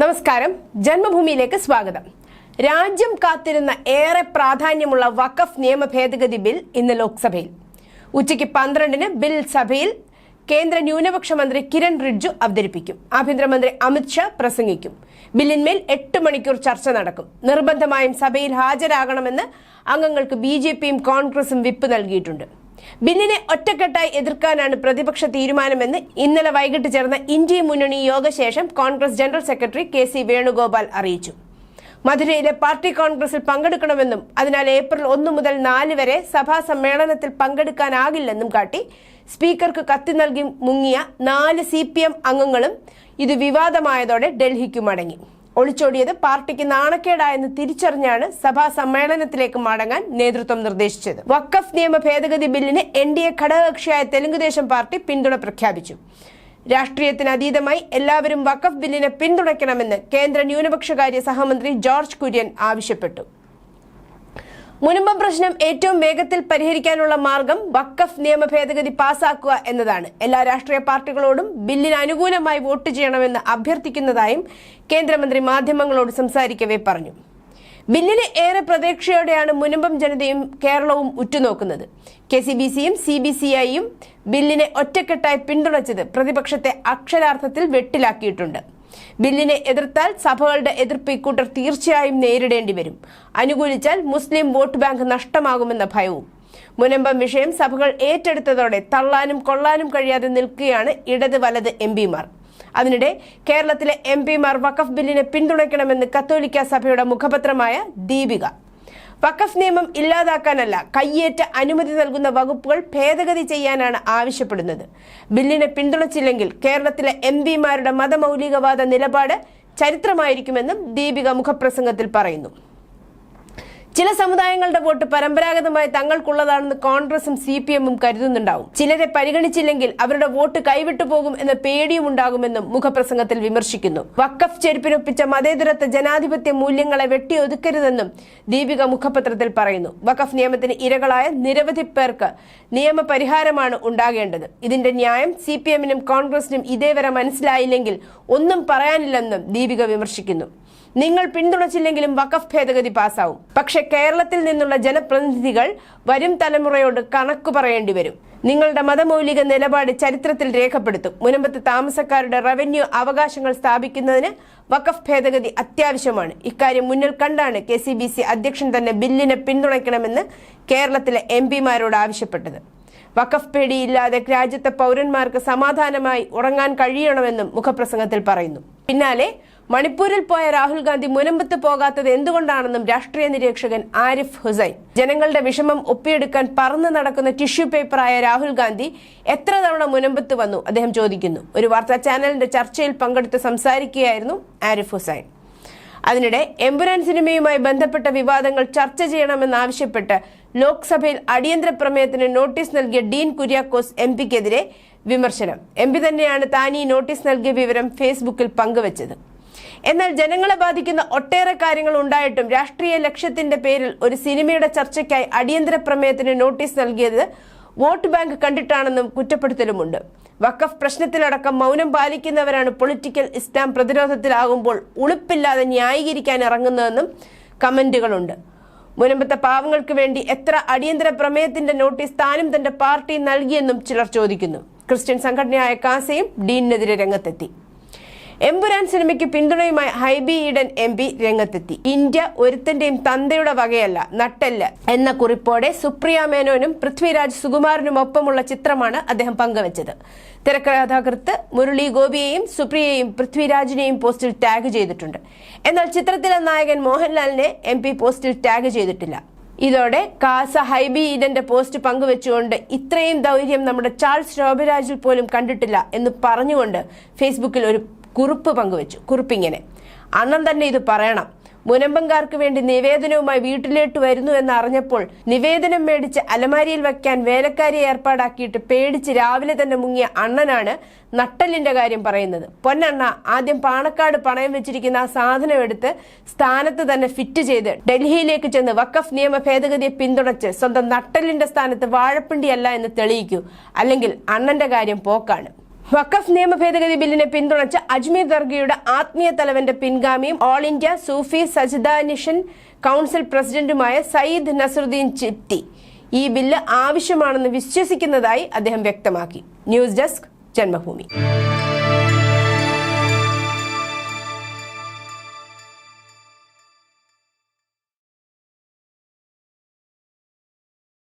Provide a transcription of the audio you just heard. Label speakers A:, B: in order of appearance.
A: നമസ്കാരം. ജന്മഭൂമിയിലേക്ക് സ്വാഗതം. രാജ്യം കാത്തിരുന്ന ഏറെ പ്രാധാന്യമുള്ള വഖഫ് നിയമ ഭേദഗതി ബിൽ ഇന്ന് ലോക്സഭയിൽ. ഉച്ചയ്ക്ക് പന്ത്രണ്ടിന് ബിൽ സഭയിൽ കേന്ദ്ര ന്യൂനപക്ഷ മന്ത്രി കിരൺ റിഡ്ജു അവതരിപ്പിക്കും. ആഭ്യന്തരമന്ത്രി അമിത്ഷാ പ്രസംഗിക്കും. ബില്ലിന്മേൽ എട്ട് മണിക്കൂർ ചർച്ച നടക്കും. നിർബന്ധമായും സഭയിൽ ഹാജരാകണമെന്ന് അംഗങ്ങൾക്ക് ബി കോൺഗ്രസും വിപ്പ് നൽകിയിട്ടുണ്ട്. ബില്ലിനെ ഒറ്റക്കെട്ടായി എതിർക്കാനാണ് പ്രതിപക്ഷ തീരുമാനമെന്ന് ഇന്നലെ വൈകിട്ട് ചേർന്ന ഇന്ത്യ മുന്നണി യോഗശേഷം Congress general secretary K C Venugopal അറിയിച്ചു. മധുരയിലെ പാർട്ടി കോൺഗ്രസിൽ പങ്കെടുക്കണമെന്നും അതിനാൽ ഏപ്രിൽ ഒന്ന് മുതൽ നാല് വരെ സഭാ സമ്മേളനത്തിൽ പങ്കെടുക്കാനാകില്ലെന്നും കാട്ടി സ്പീക്കർക്ക് കത്തി നൽകി മുങ്ങിയ നാല് സി അംഗങ്ങളും ഇത് വിവാദമായതോടെ ഡൽഹിക്കു മടങ്ങി. ഒളിച്ചോടിയത് പാർട്ടിക്ക് നാണക്കേടായെന്ന് തിരിച്ചറിഞ്ഞാണ് സഭാ സമ്മേളനത്തിലേക്ക് മടങ്ങാൻ നേതൃത്വം നിർദ്ദേശിച്ചത്. വഖഫ് നിയമ ഭേദഗതി ബില്ലിന് എൻ ഡി എ ഘടകകക്ഷിയായ തെലുങ്കുദേശം പാർട്ടി പിന്തുണ പ്രഖ്യാപിച്ചു. രാഷ്ട്രീയത്തിന് അതീതമായി എല്ലാവരും വഖഫ് ബില്ലിനെ പിന്തുണയ്ക്കണമെന്ന് കേന്ദ്ര ന്യൂനപക്ഷകാര്യ സഹമന്ത്രി ജോർജ് കുര്യൻ ആവശ്യപ്പെട്ടു. മുനമ്പം പ്രശ്നം ഏറ്റവും വേഗത്തിൽ പരിഹരിക്കാനുള്ള മാർഗം വക്കഫ് നിയമ ഭേദഗതി പാസാക്കുക എന്നതാണ്. എല്ലാ രാഷ്ട്രീയ പാർട്ടികളോടും ബില്ലിന് അനുകൂലമായി വോട്ട് ചെയ്യണമെന്ന് അഭ്യർത്ഥിക്കുന്നതായും കേന്ദ്രമന്ത്രി മാധ്യമങ്ങളോട് സംസാരിക്കവേ പറഞ്ഞു. ബില്ലിന് ഏറെ പ്രതീക്ഷയോടെയാണ് മുനമ്പം ജനതയും കേരളവും ഉറ്റുനോക്കുന്നത്. കെ സി ബി സിയും സി ബി സി ഐയും ബില്ലിനെ ഒറ്റക്കെട്ടായി പിന്തുണച്ചത് പ്രതിപക്ഷത്തെ അക്ഷരാർത്ഥത്തിൽ വെട്ടിലാക്കിയിട്ടുണ്ട്. ബില്ലിനെ എതിർത്താൽ സഭകളുടെ എതിർപ്പ് ഇക്കൂട്ടർ തീർച്ചയായും നേരിടേണ്ടി വരും. അനുകൂലിച്ചാൽ മുസ്ലിം വോട്ട് ബാങ്ക് നഷ്ടമാകുമെന്ന ഭയവും. മുനമ്പം വിഷയം സഭകൾ ഏറ്റെടുത്തതോടെ തള്ളാനും കൊള്ളാനും കഴിയാതെ നിൽക്കുകയാണ് ഇടത് വലത് എം പിമാർ. അതിനിടെ കേരളത്തിലെ എം പിമാർ വഖഫ് ബില്ലിനെ പിന്തുണയ്ക്കണമെന്ന് കത്തോലിക്ക സഭയുടെ മുഖപത്രമായ ദീപിക. വഖഫ് നിയമം ഇല്ലാതാക്കാനല്ല കയ്യേറ്റ അനുമതി നൽകുന്ന വകുപ്പുകൾ ഭേദഗതി ചെയ്യാനാണ് ആവശ്യപ്പെടുന്നത്. ബില്ലിനെ പിന്തുണച്ചില്ലെങ്കിൽ കേരളത്തിലെ എം പിമാരുടെ മതമൗലികവാദ നിലപാട് ചരിത്രമായിരിക്കുമെന്നും ദീപിക മുഖപ്രസംഗത്തിൽ പറയുന്നു. ചില സമുദായങ്ങളുടെ വോട്ട് പരമ്പരാഗതമായി തങ്ങൾക്കുള്ളതാണെന്ന് കോൺഗ്രസും സി പി എമ്മും കരുതുന്നുണ്ടാവും. ചിലരെ പരിഗണിച്ചില്ലെങ്കിൽ അവരുടെ വോട്ട് കൈവിട്ടു പോകും എന്ന പേടിയും ഉണ്ടാകുമെന്നും മുഖപ്രസംഗത്തിൽ വിമർശിക്കുന്നു. വക്കഫ് ചെരുപ്പിനൊപ്പിച്ച മതേതരത്വ ജനാധിപത്യ മൂല്യങ്ങളെ വെട്ടിയൊതുക്കരുതെന്നും ദീപിക മുഖപത്രത്തിൽ പറയുന്നു. വഖഫ് നിയമത്തിന് ഇരകളായ നിരവധി പേർക്ക് നിയമപരിഹാരമാണ് ഉണ്ടാകേണ്ടത്. ഇതിന്റെ ന്യായം സി പി എമ്മിനും കോൺഗ്രസിനും ഇതേവരെ മനസ്സിലായില്ലെങ്കിൽ ഒന്നും പറയാനില്ലെന്നും ദീപിക വിമർശിക്കുന്നു. നിങ്ങൾ പിന്തുണച്ചില്ലെങ്കിലും വഖഫ് ഭേദഗതി പാസ്സാവും പക്ഷെ കേരളത്തിൽ നിന്നുള്ള ജനപ്രതിനിധികൾ വരും തലമുറയോട് കണക്കു പറയേണ്ടി വരും. നിങ്ങളുടെ മതമൗലിക നിലപാട് ചരിത്രത്തിൽ രേഖപ്പെടുത്തും. മുനമ്പത്ത് താമസക്കാരുടെ റവന്യൂ അവകാശങ്ങൾ സ്ഥാപിക്കുന്നതിന് വഖഫ് ഭേദഗതി അത്യാവശ്യമാണ്. ഇക്കാര്യം മുന്നിൽ കണ്ടാണ് കെ സി ബി സി അധ്യക്ഷൻ തന്നെ ബില്ലിനെ പിന്തുണയ്ക്കണമെന്ന് കേരളത്തിലെ എം പിമാരോട് ആവശ്യപ്പെട്ടത്. വഖഫ് പേടിയില്ലാതെ രാജ്യത്തെ പൗരന്മാർക്ക് സമാധാനമായി ഉറങ്ങാൻ കഴിയണമെന്നും മുഖപ്രസംഗത്തിൽ പറയുന്നു. പിന്നാലെ മണിപ്പൂരിൽ പോയ രാഹുൽ ഗാന്ധി മുനമ്പത്ത് പോകാത്തത് എന്തുകൊണ്ടാണെന്നും രാഷ്ട്രീയ നിരീക്ഷകൻ ആരിഫ് ഹുസൈൻ. ജനങ്ങളുടെ വിഷമം ഒപ്പിയെടുക്കാൻ പറന്നു നടക്കുന്ന ടിഷ്യൂ പേപ്പറായ രാഹുൽ ഗാന്ധി എത്ര തവണ മുനമ്പത്ത് വന്നു? അദ്ദേഹം ചോദിക്കുന്നു. ഒരു വാർത്താ ചാനലിന്റെ ചർച്ചയിൽ പങ്കെടുത്ത് സംസാരിക്കുകയായിരുന്നു ആരിഫ് ഹുസൈൻ. അതിനിടെ എമ്പുരാൻ സിനിമയുമായി ബന്ധപ്പെട്ട വിവാദങ്ങൾ ചർച്ച ചെയ്യണമെന്നാവശ്യപ്പെട്ട് ലോക്സഭയിൽ അടിയന്തര പ്രമേയത്തിന് നോട്ടീസ് നൽകിയ ഡീൻ കുര്യാക്കോസ് എം പിക്കെതിരെ വിമർശനം. എം പി തന്നെയാണ് താനീ നോട്ടീസ് നൽകിയ വിവരം ഫേസ്ബുക്കിൽ പങ്കുവച്ചത്. എന്നാൽ ജനങ്ങളെ ബാധിക്കുന്ന ഒട്ടേറെ കാര്യങ്ങൾ ഉണ്ടായിട്ടും രാഷ്ട്രീയ ലക്ഷ്യത്തിന്റെ പേരിൽ ഒരു സിനിമയുടെ ചർച്ചയ്ക്കായി അടിയന്തര പ്രമേയത്തിന് നോട്ടീസ് നൽകിയത് വോട്ട് ബാങ്ക് കണ്ടിട്ടാണെന്നും കുറ്റപ്പെടുത്തലുമുണ്ട്. വഖഫ് പ്രശ്നത്തിലടക്കം മൗനം പാലിക്കുന്നവരാണ് പൊളിറ്റിക്കൽ ഇസ്ലാം പ്രതിരോധത്തിലാകുമ്പോൾ ഉളുപ്പില്ലാതെ ന്യായീകരിക്കാൻ ഇറങ്ങുന്നതെന്നും കമന്റുകളുണ്ട്. മുനമ്പത്തെ പാവങ്ങൾക്ക് വേണ്ടി എത്ര അടിയന്തര പ്രമേയത്തിന്റെ നോട്ടീസ് താനും തന്റെ പാർട്ടി നൽകിയെന്നും ചിലർ ചോദിക്കുന്നു. ക്രിസ്ത്യൻ സംഘടനയായ കാസയും ഡീനിനെതിരെ രംഗത്തെത്തി. എമ്പുരാൻ സിനിമയ്ക്ക് പിന്തുണയുമായി ഹൈബി ഈഡൻ എം പി രംഗത്തെത്തി. ഇന്ത്യ ഒരുത്തന്റെയും തന്തയുടെ വകയല്ല നട്ടല്ല എന്ന കുറിപ്പോടെ സുപ്രിയ മേനോനും പൃഥ്വിരാജ് സുകുമാരനും ഒപ്പമുള്ള ചിത്രമാണ് അദ്ദേഹം പങ്കുവച്ചത്. തിരക്കഥാകൃത്ത് മുരളി ഗോപിയെയും സുപ്രിയയെയും പൃഥ്വിരാജിനെയും പോസ്റ്റിൽ ടാഗ് ചെയ്തിട്ടുണ്ട്. എന്നാൽ ചിത്രത്തിലെ നായകൻ മോഹൻലാലിനെ എം പി പോസ്റ്റിൽ ടാഗ് ചെയ്തിട്ടില്ല. ഇതോടെ കാസ ഹൈബി ഈഡന്റെ പോസ്റ്റ് പങ്കുവെച്ചുകൊണ്ട് ഇത്രയും ദൗര്യം നമ്മുടെ ചാൾസ് ശോഭരാജിൽ പോലും കണ്ടിട്ടില്ല എന്ന് പറഞ്ഞുകൊണ്ട് ഫേസ്ബുക്കിൽ ഒരു കുറിപ്പ് പങ്കുവച്ചു. കുറിപ്പിങ്ങനെ. അണ്ണൻ തന്നെ ഇത് പറയണം. മുനമ്പങ്കാർക്ക് വേണ്ടി നിവേദനവുമായി വീട്ടിലേട്ട് വരുന്നു എന്ന് അറിഞ്ഞപ്പോൾ നിവേദനം മേടിച്ച് അലമാരിയിൽ വയ്ക്കാൻ വേലക്കാരിയെ ഏർപ്പാടാക്കിയിട്ട് പേടിച്ച് രാവിലെ തന്നെ മുങ്ങിയ അണ്ണനാണ് നട്ടലിന്റെ കാര്യം പറയുന്നത്. പൊന്നണ്ണ ആദ്യം പാണക്കാട് പണയം വെച്ചിരിക്കുന്ന ആ സാധനം എടുത്ത് സ്ഥാനത്ത് തന്നെ ഫിറ്റ് ചെയ്ത് ഡൽഹിയിലേക്ക് ചെന്ന് വക്കഫ് നിയമ ഭേദഗതിയെ പിന്തുണച്ച് സ്വന്തം നട്ടലിന്റെ സ്ഥാനത്ത് വാഴപ്പിണ്ടിയല്ല എന്ന് തെളിയിക്കൂ. അല്ലെങ്കിൽ അണ്ണന്റെ കാര്യം പോക്കാണ്. വഖഫ് നിയമ ഭേദഗതി ബില്ലിനെ പിന്തുണച്ച അജ്മീർ ദർഗയുടെ ആത്മീയ തലവന്റെ പിൻഗാമിയും all India Sufi Sajjadanashin council പ്രസിഡന്റുമായ സയ്യിദ് നസറുദ്ദീൻ ചിത്തി ഈ ബില്ല് ആവശ്യമാണെന്ന് വിശ്വസിക്കുന്നതായി അദ്ദേഹം വ്യക്തമാക്കി. News desk Janmabhumi.